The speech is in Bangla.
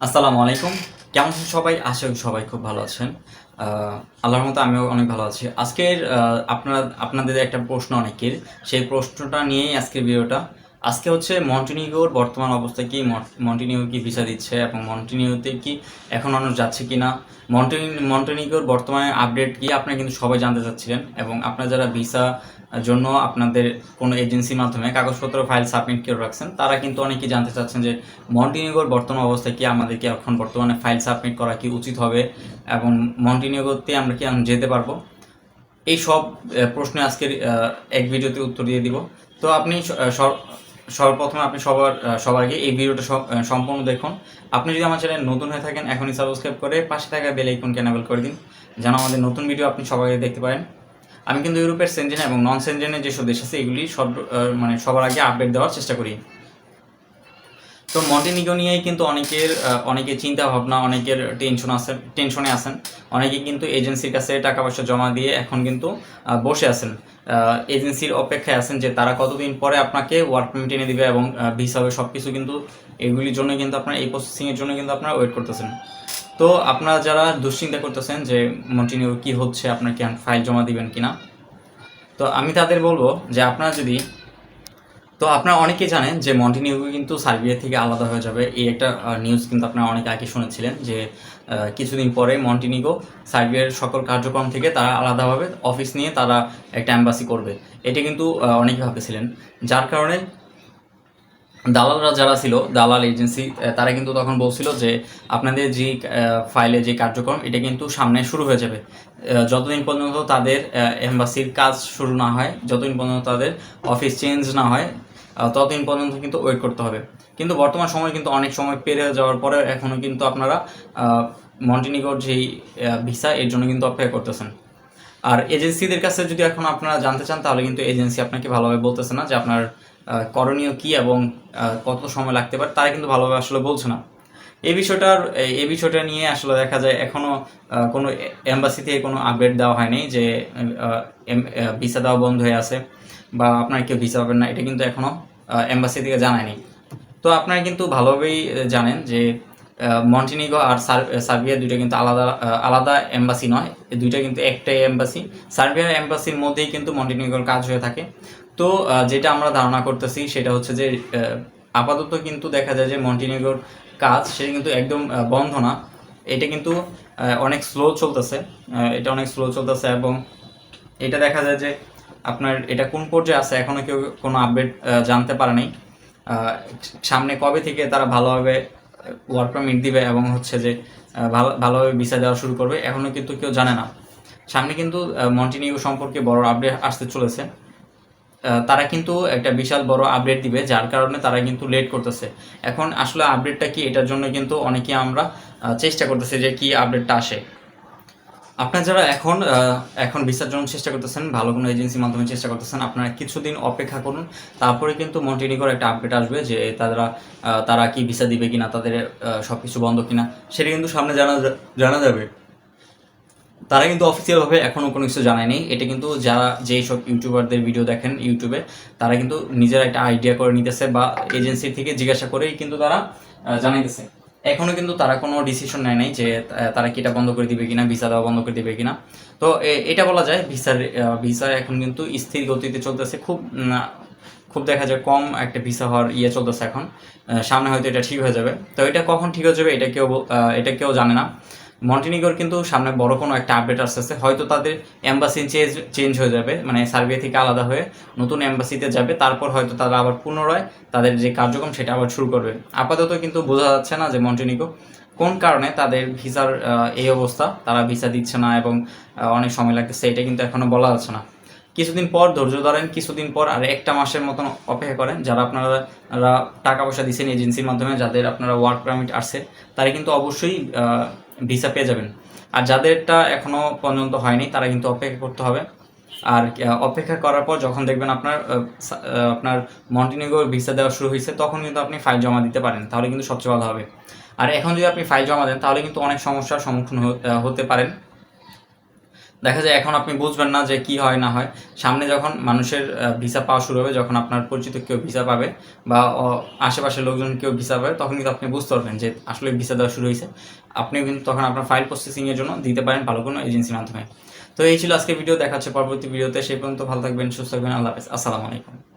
আসসালামু আলাইকুম। কেমন আছেন সবাই? আশা করি সবাই খুব ভালো আছেন। আল্লাহর মতো আমিও অনেক ভালো আছি। আজকের আপনারা, আপনাদের একটা প্রশ্ন অনেকের। সেই প্রশ্নটা নিয়েই আজকের ভিডিওটা। আজকে হচ্ছে মন্টিনিগোর বর্তমান অবস্থা কি? মন্টিনিগো কি ভিসা দিচ্ছে এবং মন্টিনিগোতে কি এখন মানুষ যাচ্ছে কি না মন্টিনি মন্টিনিগোর বর্তমানে আপডেট কি? আপনারা কিন্তু সবাই জানতে চাচ্ছিলেন এবং আপনারা যারা ভিসা জন্য আপনাদের কোনো এজেন্সির মাধ্যমে কাগজপত্র, ফাইল সাবমিট করে রাখছেন, তারা কিন্তু অনেকেই জানতে চাচ্ছেন যে মন্টিনিগোর বর্তমান অবস্থা কি? আমাদেরকে এখন বর্তমানে ফাইল সাবমিট করা কি উচিত হবে এবং মন্টিনিগোতে আমরা কি যেতে পারব? এই সব প্রশ্নে আজকের এক ভিডিওতে উত্তর দিয়ে দিব। তো আপনি সর্বপ্রথমে আপনি সবার সবার আগে এই ভিডিওটা সম্পূর্ণ দেখুন। আপনি যদি আমার চ্যানেল নতুন হয়ে থাকেন এখনই সাবস্ক্রাইব করে পাশে থাকা বেল আইকনকে এনেবল করে দিন যেন আমাদের নতুন ভিডিও আপনি সবাই দেখতে পারেন। আমি কিন্তু ইউরোপের সেনজেন এবং নন সেনজেনের যেসব দেশ আছে এগুলি সব মানে সবার আগে আপডেট দেওয়ার চেষ্টা করি। তো মন্টিনিগো নিয়েই কিন্তু অনেকের আহ, অনেকের চিন্তা ভাবনা অনেকের টেনশন আছে টেনশনে আছেন। অনেকে কিন্তু এজেন্সির কাছে টাকা পয়সা জমা দিয়ে এখন কিন্তু বসে আছেন। এজেন্সির অপেক্ষায় আছেন যে তারা কতদিন পরে আপনাকে ওয়ার্ক পারমিট এনে দিবে এবং ভিসা হবে সব কিছু কিন্তু এগুলির জন্য কিন্তু আপনার, এই প্রসেসিংয়ের জন্য কিন্তু আপনারা ওয়েট করতেছেন। তো আপনারা যারা দুশ্চিন্তা করতেছেন যে মন্টিনিউ কি হচ্ছে, আপনার কি ফাইল জমা দিবেন কিনা, তো আমি তাদের বলব যে আপনারা যদি, তো আপনারা অনেকেই জানেন যে মন্টিনিউ কিন্তু সার্বিয়া থেকে আলাদা হয়ে যাবে। এই একটা নিউজ কিন্তু আপনারা অনেক আগে শুনেছিলেন যে কিছুদিন পরে মন্টিনিগো সার্বিয়ার সকল কার্যক্রম থেকে তারা আলাদাভাবে অফিস নিয়ে তারা একটা অ্যাম্বাসি করবে। এটা কিন্তু অনেকে ভাবতেছিলেন। যার কারণে দালালরা যারা ছিল, দালাল এজেন্সি তারা কিন্তু তখন বলছিল যে, আপনাদের যে ফাইলে যে কার্যক্রম, এটা কিন্তু সামনে শুরু হয়ে যাবে। যতদিন পর্যন্ত তাদের এম্বাসির কাজ শুরু না হয়, যতদিন পর্যন্ত তাদের অফিস চেঞ্জ না হয় ততদিন পর্যন্ত কিন্তু ওয়েট করতে হবে। কিন্তু বর্তমান সময় কিন্তু অনেক সময় পেরে যাওয়ার পরে এখনও কিন্তু আপনারা মন্টিনিগোর যেই ভিসা এর জন্য কিন্তু অপেক্ষা করতেছেন। আর এজেন্সিদের কাছে যদি এখন আপনারা জানতে চান তাহলে কিন্তু এজেন্সি আপনাকে ভালোভাবে বলতেছে না যে আপনার করণীয় কি এবং কত সময় লাগতে পারে। তারা কিন্তু ভালোভাবে আসলে বলছে না। এই বিষয়টার এই- বিষয়টা নিয়ে আসলে দেখা যায় এখনও আহ, কোনো এম্বাসি থেকে কোনো আপডেট দেওয়া হয়নি যে ভিসা দেওয়া বন্ধ হয়ে আছে। বা আপনার কেউ ভিসা পাবেন না, এটা কিন্তু এখনও এম্বাসি থেকে জানায়নি। তো আপনারা কিন্তু ভালোভাবেই জানেন যে মন্টিনিগো আর সার- সার্বিয়া দুইটা কিন্তু আলাদা আলাদা এম্বাসি নয়। দুইটা কিন্তু একটাই এম্বাসি সার্বিয়ার এম্বাসির মধ্যেই কিন্তু মন্টিনিগোর কাজ হয়ে থাকে। তো যেটা আমরা ধারণা করতেছি, সেটা হচ্ছে যে আপাতত কিন্তু দেখা যায় যে মন্টিনিগোর কাজ, সেটা কিন্তু একদম বন্ধ না। এটা কিন্তু অনেক স্লো চলতেছে। এটা অনেক স্লো চলতেছে এবং এটা দেখা যায় যে আপনার এটা কোন পর্যায়ে আছে? এখনও কেউ কোনো আপডেট জানতে পারে নাই। সামনে কবে থেকে তারা ভালোভাবে ওয়ার্ক পারমিট দিবে এবং হচ্ছে যে ভালো, ভালোভাবে ভিসা দেওয়া শুরু করবে, এখনও কিন্তু কেউ জানে না। সামনে কিন্তু মন্টিনিউ সম্পর্কে বড় আপডেট আসতে চলেছে। তারা কিন্তু একটা বিশাল বড় আপডেট দিবে, যার কারণে তারা কিন্তু লেট করতেছে। এখন আসলে আপডেটটা কি? এটার জন্য কিন্তু অনেকে আমরা চেষ্টা করতেছি যে কি আপডেটটা আসে। আপনারা যারা এখন এখন ভিসার জন্য চেষ্টা করতেছেন, ভালো কোনো এজেন্সির মাধ্যমে চেষ্টা করতেছেন, আপনারা কিছুদিন অপেক্ষা করুন। তারপরে কিন্তু মন্টিনিগোর একটা আপডেট আসবে যে তারা তারা কি ভিসা দিবে কিনা, তাদের সব কিছু বন্ধ কিনা, সেটা কিন্তু সামনে জানা জানা যাবে। তারা কিন্তু অফিসিয়ালভাবে এখনও কোনো কিছু জানায়নি এটা কিন্তু যারা, যেই সব ইউটিউবারদের ভিডিও দেখেন ইউটিউবে তারা কিন্তু নিজের একটা আইডিয়া করে নিতেছে বা এজেন্সি থেকে জিজ্ঞাসা করেই কিন্তু তারা জানাইতেছে। এখনও কিন্তু তারা কোনো ডিসিশন নেয় নাই যে তারা কি এটা বন্ধ করে দিবে কিনা ভিসা দেওয়া বন্ধ করে দিবে কিনা। তো এটা বলা যায় ভিসার ভিসা এখন কিন্তু স্থির গতিতে চলতেছে। খুব খুব দেখা যায় কম একটা ভিসা হওয়ার ইয়ে চলতেছে এখন। সামনে হয়তো এটা ঠিক হয়ে যাবে। তো এটা কখন ঠিক হয়ে যাবে, এটা কেউ এটা কেউ জানে না। মন্টিনিগোর কিন্তু সামনে বড় কোনো একটা আপডেট আসতেছে। হয়তো তাদের এম্বাসি চেঞ্জ চেঞ্জ হয়ে যাবে মানে সার্বিয়া থেকে আলাদা হয়ে নতুন এম্বাসিতে যাবে, তারপর হয়তো তারা আবার পুনরায় তাদের যে কার্যক্রম সেটা আবার শুরু করবে। আপাতত কিন্তু বোঝা যাচ্ছে না যে মন্টিনিগো কোন কারণে তাদের ভিসার এই অবস্থা, তারা ভিসা দিচ্ছে না এবং অনেক সময় লাগতেছে, এটা কিন্তু এখনও বলা যাচ্ছে না। কিছুদিন পর, ধৈর্য ধরেন, কিছুদিন পর আর একটা মাসের মতন অপেক্ষা করেন, যারা আপনারা টাকা পয়সা দিচ্ছেন এজেন্সির মাধ্যমে, যাদের আপনারা ওয়ার্ক পারমিট আসছে, তারা কিন্তু অবশ্যই ভিসা পেয়ে যাবেন। আর যাদেরটা এখনও পর্যন্ত হয়নি, তারা কিন্তু অপেক্ষা করতে হবে। আর অপেক্ষা করার পর যখন দেখবেন আপনার আপনার মন্টিনিগোর ভিসা দেওয়া শুরু হয়েছে, তখন কিন্তু আপনি ফাইল জমা দিতে পারেন, তাহলে কিন্তু সবচেয়ে ভালো হবে। আর এখন যদি আপনি ফাইল জমা দেন, তাহলে কিন্তু অনেক সমস্যার সম্মুখীন হতে পারেন। দেখা যায় এখন আপনি বুঝবেন না যে কি হয়, না হয়। সামনে যখন মানুষের ভিসা পাওয়া শুরু হবে, যখন আপনার পরিচিত কেউ ভিসা পাবে বা আশেপাশের লোকজন কেউ ভিসা পাবে, তখন কিন্তু আপনি বুঝতে পারবেন যে আসলে ভিসা দেওয়া শুরু হয়েছে। আপনি কিন্তু তখন আপনার ফাইল প্রসেসিংয়ের জন্য দিতে পারেন ভালো কোনো এজেন্সির মাধ্যমে। তো এই ছিল আজকে ভিডিও দেখাচ্ছে পরবর্তী ভিডিওতে সেই পর্যন্ত ভালো থাকবেন, সুস্থ থাকবেন, আল্লাহ হাফেজ। আসসালামু আলাইকুম।